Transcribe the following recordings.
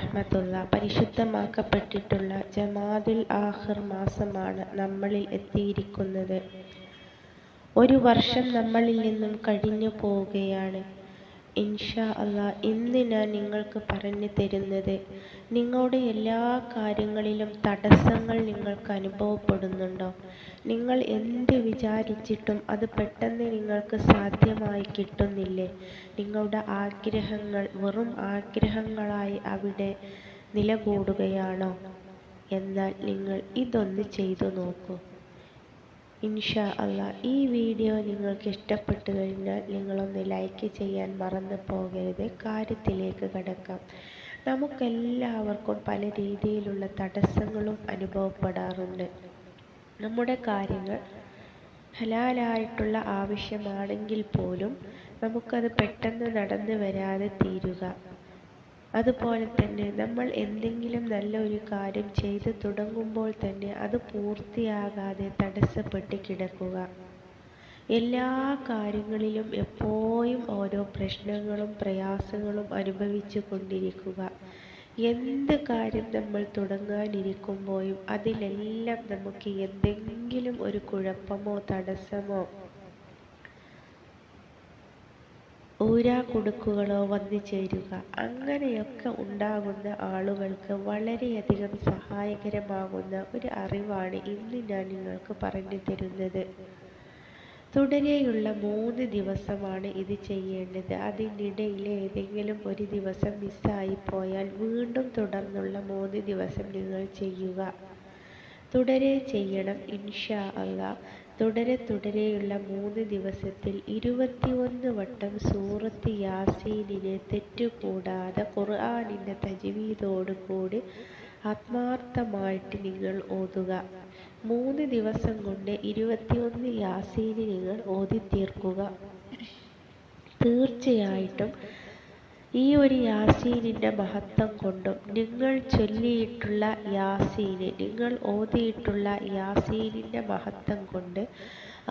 വറഹ്മത്തുള്ള പരിശുദ്ധമാക്കപ്പെട്ടിട്ടുള്ള ജമാദുൽ ആഖിർ മാസമാണ് നമ്മളിൽ എത്തിയിരിക്കുന്നത്. ഒരു വർഷം നമ്മളിൽ നിന്നും കഴിഞ്ഞു പോവുകയാണ്. ഇൻഷാ അല്ലാ ഇന്ന് ഞാൻ നിങ്ങൾക്ക് പറഞ്ഞു തരുന്നത്. നിങ്ങളുടെ എല്ലാ കാര്യങ്ങളിലും തടസ്സങ്ങൾ നിങ്ങൾക്ക് അനുഭവപ്പെടുന്നുണ്ടോ? നിങ്ങൾ എന്ത് വിചാരിച്ചിട്ടും അത് പെട്ടെന്ന് നിങ്ങൾക്ക് സാധ്യമായി കിട്ടുന്നില്ലേ? നിങ്ങളുടെ ആഗ്രഹങ്ങൾ വെറും ആഗ്രഹങ്ങളായി അവിടെ നിലകൂടുകയാണോ? എന്നാൽ നിങ്ങൾ ഇതൊന്ന് ചെയ്തു നോക്കൂ. ഇൻഷാ അല്ല ഈ വീഡിയോ നിങ്ങൾക്ക് ഇഷ്ടപ്പെട്ടു കഴിഞ്ഞാൽ നിങ്ങളൊന്ന് ലൈക്ക് ചെയ്യാൻ മറന്നു പോകരുത്. കാര്യത്തിലേക്ക് കടക്കാം. നമുക്കെല്ലാവർക്കും പല രീതിയിലുള്ള തടസ്സങ്ങളും അനുഭവപ്പെടാറുണ്ട്. നമ്മുടെ കാര്യങ്ങൾ ഹലാലായിട്ടുള്ള ആവശ്യമാണെങ്കിൽ പോലും നമുക്കത് പെട്ടെന്ന് നടന്നു വരാതെ തീരുക. അതുപോലെ തന്നെ നമ്മൾ എന്തെങ്കിലും നല്ല ഒരു കാര്യം ചെയ്തു തുടങ്ങുമ്പോൾ തന്നെ അത് പൂർത്തിയാകാതെ തടസ്സപ്പെട്ട് കിടക്കുക. എല്ലാ കാര്യങ്ങളിലും എപ്പോഴും ഓരോ പ്രശ്നങ്ങളും പ്രയാസങ്ങളും അനുഭവിച്ചു കൊണ്ടിരിക്കുക. എന്ത് കാര്യം നമ്മൾ തുടങ്ങാനിരിക്കുമ്പോഴും അതിലെല്ലാം നമുക്ക് എന്തെങ്കിലും ഒരു കുഴപ്പമോ തടസ്സമോ ഊരാക്കുടുക്കുകളോ വന്നു ചേരുക. അങ്ങനെയൊക്കെ ഉണ്ടാകുന്ന ആളുകൾക്ക് വളരെയധികം സഹായകരമാകുന്ന ഒരു അറിവാണ് ഇന്ന് ഞാൻ നിങ്ങൾക്ക് പറഞ്ഞു തരുന്നത്. തുടരെയുള്ള മൂന്ന് ദിവസമാണ് ഇത് ചെയ്യേണ്ടത്. അതിനിടയിൽ ഏതെങ്കിലും ഒരു ദിവസം മിസ്സായി പോയാൽ വീണ്ടും തുടർന്നുള്ള മൂന്ന് ദിവസം നിങ്ങൾ ചെയ്യുക. തുടരെ ചെയ്യണം. ഇൻഷാ അല്ലാ തുടരെ തുടരെയുള്ള മൂന്ന് ദിവസത്തിൽ ഇരുപത്തിയൊന്ന് വട്ടം സൂറത്ത് യാസീനിനെ തെറ്റുകൂടാതെ ഖുർആാനിന്റെ തജ്വീദോട് കൂടി ആത്മാർത്ഥമായിട്ട് നിങ്ങൾ ഓതുക. മൂന്ന് ദിവസം കൊണ്ട് ഇരുപത്തിയൊന്ന് യാസീന് നിങ്ങൾ ഓതി തീർക്കുക തീർച്ചയായിട്ടും ഈ ഒരു യാസീനിന്റെ മഹത്വം കൊണ്ടും നിങ്ങൾ ചൊല്ലിയിട്ടുള്ള യാസീന് നിങ്ങൾ ഓതിയിട്ടുള്ള യാസീനിന്റെ മഹത്വം കൊണ്ട്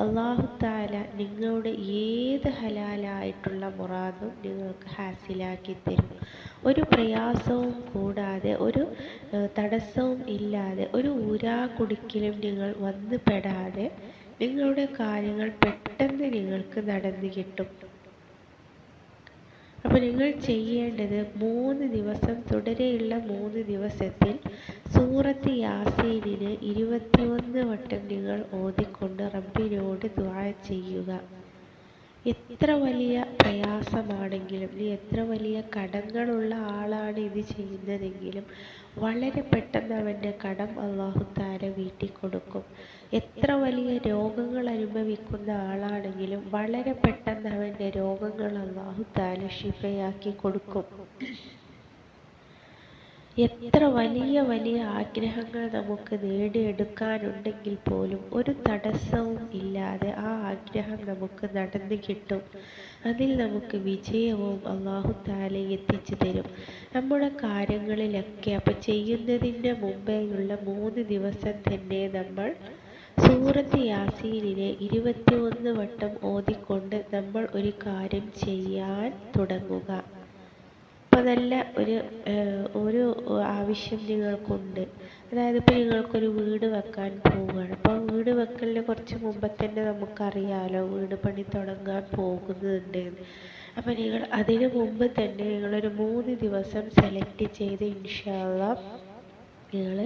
അള്ളാഹു താല നിങ്ങളുടെ ഏത് ഹലാലായിട്ടുള്ള മുറാദും നിങ്ങൾക്ക് ഹാസിലാക്കി തരും. ഒരു പ്രയാസവും കൂടാതെ ഒരു തടസ്സവും ഇല്ലാതെ ഒരു ഊരാ കുടിക്കലും നിങ്ങൾ വന്നു പെടാതെ നിങ്ങളുടെ കാര്യങ്ങൾ പെട്ടെന്ന് നിങ്ങൾക്ക് നടന്നു കിട്ടും. അപ്പോൾ നിങ്ങൾ ചെയ്യേണ്ടത് മൂന്ന് ദിവസം തുടരെയുള്ള മൂന്ന് ദിവസത്തിൽ സൂറത്ത് യാസീനിന് ഇരുപത്തിയൊന്ന് വട്ടം നിങ്ങൾ ഓതിക്കൊണ്ട് റബ്ബിനോട് ദ്വാ ചെയ്യുക. എത്ര വലിയ പ്രയാസമാണെങ്കിലും നീ എത്ര വലിയ കടങ്ങളുള്ള ആളാണ് ഇത് ചെയ്യുന്നതെങ്കിലും വളരെ പെട്ടെന്ന് അവന്റെ കടം അള്ളാഹു താര വീട്ടിൽ കൊടുക്കും എത്ര വലിയ രോഗങ്ങൾ അനുഭവിക്കുന്ന ആളാണെങ്കിലും വളരെ പെട്ടെന്ന് അവന്റെ രോഗങ്ങൾ അള്ളാഹു താര ശിഫയാക്കി കൊടുക്കും. എത്ര വലിയ വലിയ ആഗ്രഹങ്ങൾ നമുക്ക് നേടിയെടുക്കാനുണ്ടെങ്കിൽ പോലും ഒരു തടസ്സവും ഇല്ലാതെ ആ ആഗ്രഹം നമുക്ക് നടന്നു കിട്ടും. അതിൽ നമുക്ക് വിജയവും അള്ളാഹു താല എത്തിച്ചു തരും. നമ്മുടെ കാര്യങ്ങളിലൊക്കെ അപ്പം ചെയ്യുന്നതിന്റെ മുമ്പേയുള്ള മൂന്ന് ദിവസം തന്നെ നമ്മൾ സൂറത്ത് യാസീനിനെ ഇരുപത്തിയൊന്ന് വട്ടം ഓതിക്കൊണ്ട് നമ്മൾ ഒരു കാര്യം ചെയ്യാൻ തുടങ്ങുക. അപ്പോൾ നല്ല ഒരു ഒരു ആവശ്യം നിങ്ങൾക്കുണ്ട്. അതായത് ഇപ്പോൾ നിങ്ങൾക്കൊരു വീട് വെക്കാൻ പോവുകയാണ്. അപ്പോൾ വീട് വെക്കലിന് കുറച്ച് മുമ്പേ തന്നെ നമുക്കറിയാലോ വീട് പണി തുടങ്ങാൻ പോകുന്നുണ്ട് അപ്പോൾ നിങ്ങൾ അതിന് മുമ്പ് തന്നെ നിങ്ങളൊരു മൂന്ന് ദിവസം സെലക്ട് ചെയ്ത് ഇൻഷാല്ല നിങ്ങൾ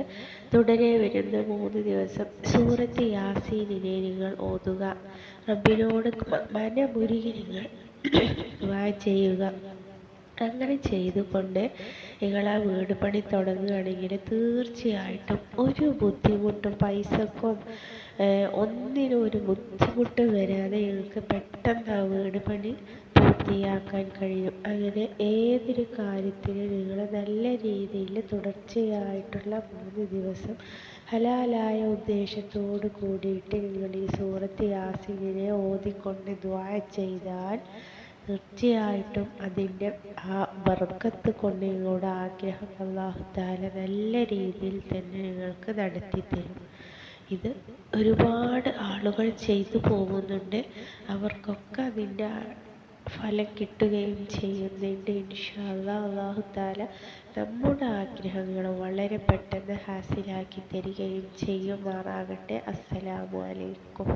തുടരെ വരുന്ന മൂന്ന് ദിവസം സൂറത്ത് യാസീനിനെ നിങ്ങൾ ഓതുക. റബ്ബിനോട് മനമുരുകി നിങ്ങൾ ചെയ്യുക. അങ്ങനെ ചെയ്തുകൊണ്ട് നിങ്ങൾ ആ വീട് പണി തുടങ്ങുകയാണെങ്കിൽ തീർച്ചയായിട്ടും ഒരു ബുദ്ധിമുട്ടും പൈസക്കും ഒന്നിനും ഒരു ബുദ്ധിമുട്ട് വരാതെ നിങ്ങൾക്ക് പെട്ടെന്ന് ആ വീട് പണി പൂർത്തിയാക്കാൻ കഴിയും. അങ്ങനെ ഏതൊരു കാര്യത്തിനും നിങ്ങൾ നല്ല രീതിയിൽ തുടർച്ചയായിട്ടുള്ള മൂന്ന് ദിവസം ഹലാലായ ഉദ്ദേശത്തോട് കൂടിയിട്ട് നിങ്ങൾ ഈ സൂറത്ത് യാസിനെ ഓതിക്കൊണ്ട് ദ്വാ ചെയ്താൽ തീർച്ചയായിട്ടും അതിന്റെ ആ ബർക്കത്ത് കൊണ്ട് നിങ്ങളുടെ ആഗ്രഹം അള്ളാഹു താല നല്ല രീതിയിൽ തന്നെ നിങ്ങൾക്ക് നടത്തി തരും. ഇത് ഒരുപാട് ആളുകൾ ചെയ്തു പോകുന്നുണ്ട്. അവർക്കൊക്കെ അതിന്റെ ഫലം കിട്ടുകയും ചെയ്യുന്നുണ്ട്. ഇൻഷാ അല്ലാ അള്ളാഹു താല നമ്മുടെ ആഗ്രഹങ്ങൾ വളരെ പെട്ടെന്ന് ഹാസിലാക്കി തരികയും ചെയ്യുമാറാകട്ടെ. അസ്സലാമു അലൈക്കും.